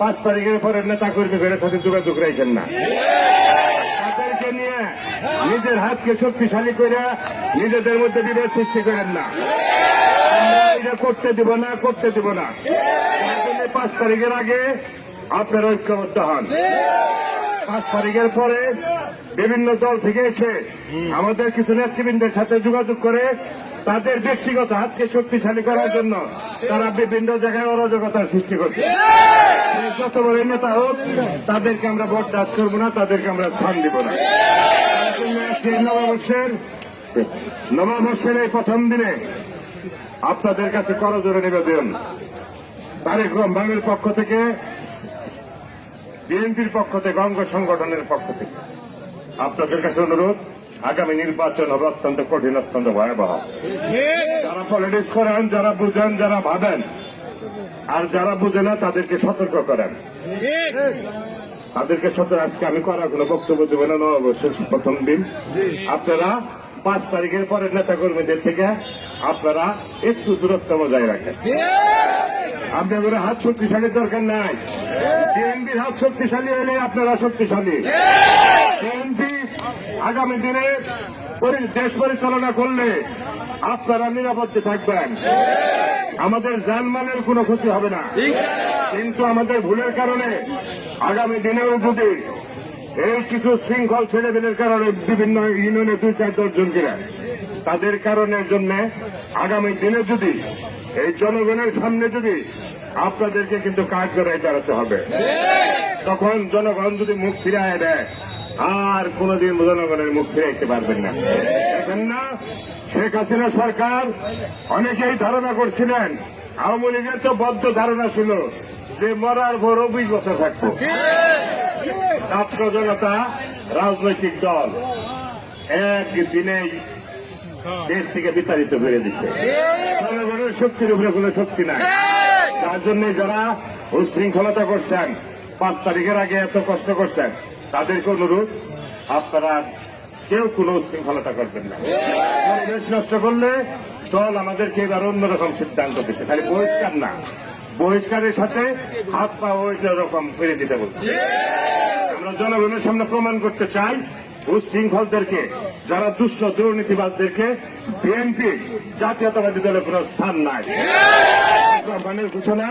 পাঁচ তারিখের পরে নেতা কর্মী ফেরার সাথে যোগাযোগ রাখেন না। তাদেরকে নিয়ে নিজের হাতকে শক্তিশালী করে নিজেদের মধ্যে বিভেদ সৃষ্টি করেন না। এটা করতে দিব না, করতে দিব না। পাঁচ তারিখের আগে আপনারা ঐক্যবদ্ধ হন। পাঁচ তারিখের পরে বিভিন্ন দল থেকে এসে আমাদের কিছু নেতৃবৃন্দের সাথে যোগাযোগ করে তাদের ব্যক্তিগত হাতকে শক্তিশালী করার জন্য তারা বিভিন্ন জায়গায় অরাজকতার সৃষ্টি করছে। যত বড় নেতা হোক, তাদেরকে আমরা বরদাস্ত করব না, তাদেরকে আমরা স্থান দিব না। নববর্ষের নববর্ষের এই প্রথম দিনে আপনাদের কাছে করজোরে নিবেদন। তারেক রহমানের পক্ষ থেকে, বিএনপির পক্ষ থেকে, অঙ্গ সংগঠনের পক্ষ থেকে আপনাদের কাছে অনুরোধ, আগামী নির্বাচন হবে অত্যন্ত কঠিন, অত্যন্ত ভয়াবহ। যারা পলিটিক্স করেন, যারা বুঝেন, যারা ভাবেন আর যারা বুঝে না, তাদেরকে সতর্ক করেন। তাদেরকে সতর্ক আজকে আমি করার কোনো বক্তব্য দেব না অবশ্যই প্রথম দিন। আপনারা পাঁচ তারিখের পরে নেতা কর্মীদের থেকে আপনারা একটু দূরত্ব বজায় রাখেন। আপনাদের হাত শক্তিশালী দরকার নাই। বিএনপির হাত শক্তিশালী হলে আপনারা শক্তিশালী। বিএনপি আগামী দিনে দেশ পরিচালনা করলে আপনারা নিরাপদে থাকবেন। আমাদের জানমালের কোনো ক্ষতি হবে না। কিন্তু আমাদের ভুলের কারণে আগামী দিনেও যদি এই কিছু শৃঙ্খল ছেলেমেয়ের কারণে বিভিন্ন ইউনিয়নে দুই চার দশজন কিনা তাদের কারণের জন্য আগামী দিনে যদি এই জনগণের সামনে যদি আপনাদেরকে কিন্তু কাজ করে দাঁড়াতে হবে তখন জনগণ যদি মুখ ফিরায় দেয় আর কোনদিন জনগণের মুখ ফিরাইতে পারবেন না। দেখেন না? শেখ হাসিনা সরকার অনেকেই ধারণা করছিলেন, আওয়ামী লীগের তো বদ্ধ ধারণা ছিল যে মরার পর বিশ বছর থাকব। ছাত্র জনতা, রাজনৈতিক দল, একদিনেই দেশ থেকে বিতাড়িত করে দিচ্ছে জনগণের শক্তির উপরে কোনো শক্তি নাই। তার জন্য যারা উশৃঙ্খলতা করছেন, পাঁচ তারিখের আগে এত কষ্ট করছেন, তাদেরকে অনুরোধ, আপনারা কেউ কোনো উশৃঙ্খলতা করবেন না। পরিবেশ নষ্ট করলে দল আমাদেরকে এবার অন্যরকম সিদ্ধান্ত দিচ্ছে। খালি বহিষ্কার না। বহিষ্কারের সাথে হাত পা ওই রকম ফিরে দিতে বলছে। আমরা জনগণের সামনে প্রমাণ করতে চাই, উশৃঙ্খলদেরকে, যারা দুষ্ট দুর্নীতিবাদদেরকে বিএনপি জাতীয়তাবাদী দলের কোন স্থান নাই। রহমানের ঘোষণা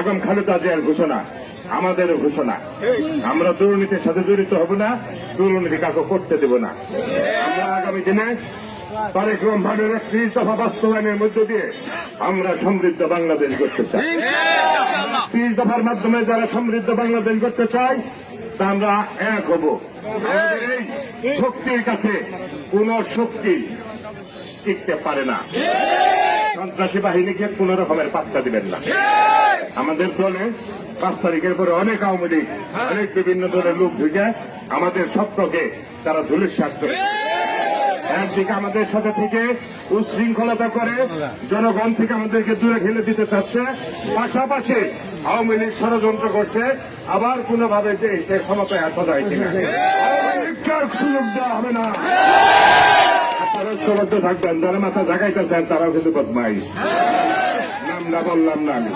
এবং খালেদা জিয়ার ঘোষণা। আমাদের ঘোষণা। আমরা দুর্নীতির সাথে জড়িত হব না, দুর্নীতি কাকে করতে দেব না। আমরা আগামী দিনে তারেক রহমানের একত্রিশ দফা বাস্তবায়নের মধ্য দিয়ে আমরা সমৃদ্ধ বাংলাদেশ করতে চাই। ত্রিশ দফার মাধ্যমে যারা সমৃদ্ধ বাংলাদেশ করতে চাই তা আমরা এক হব। শক্তির কাছে কোন শক্তি টিকতে পারে না। সন্ত্রাসী বাহিনীকে কোন রকমের পাত্তা দিবেন না। আমাদের দলে পাঁচ তারিখের পরে অনেক আওয়ামী লীগ, অনেক বিভিন্ন দলের লোক ঢুকে আমাদের স্বপ্নকে তারা ধুলিস্বাদ করে। একদিকে আমাদের সাথে থেকে উশৃঙ্খলতা করে, জনগণ থেকে আমাদেরকে দূরে ঠেলে দিতে চাচ্ছে। পাশাপাশি আওয়ামী লীগ ষড়যন্ত্র করছে, আবার কোনোভাবে সে ক্ষমতায় আসা যায় কিনা। সুযোগ দেওয়া হবে না। আপনারা ঐক্যবদ্ধ থাকবেন, যারা মাথা জাগাইতেছেন তারাও কিন্তু বদমাইশ। নাম না বললাম না আমি।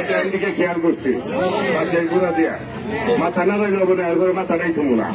এটা এদিকে খেয়াল করছি। ঘুরা দিয়া। মাথা না রইল বলে এরপরে মাথা নাই থুমু না।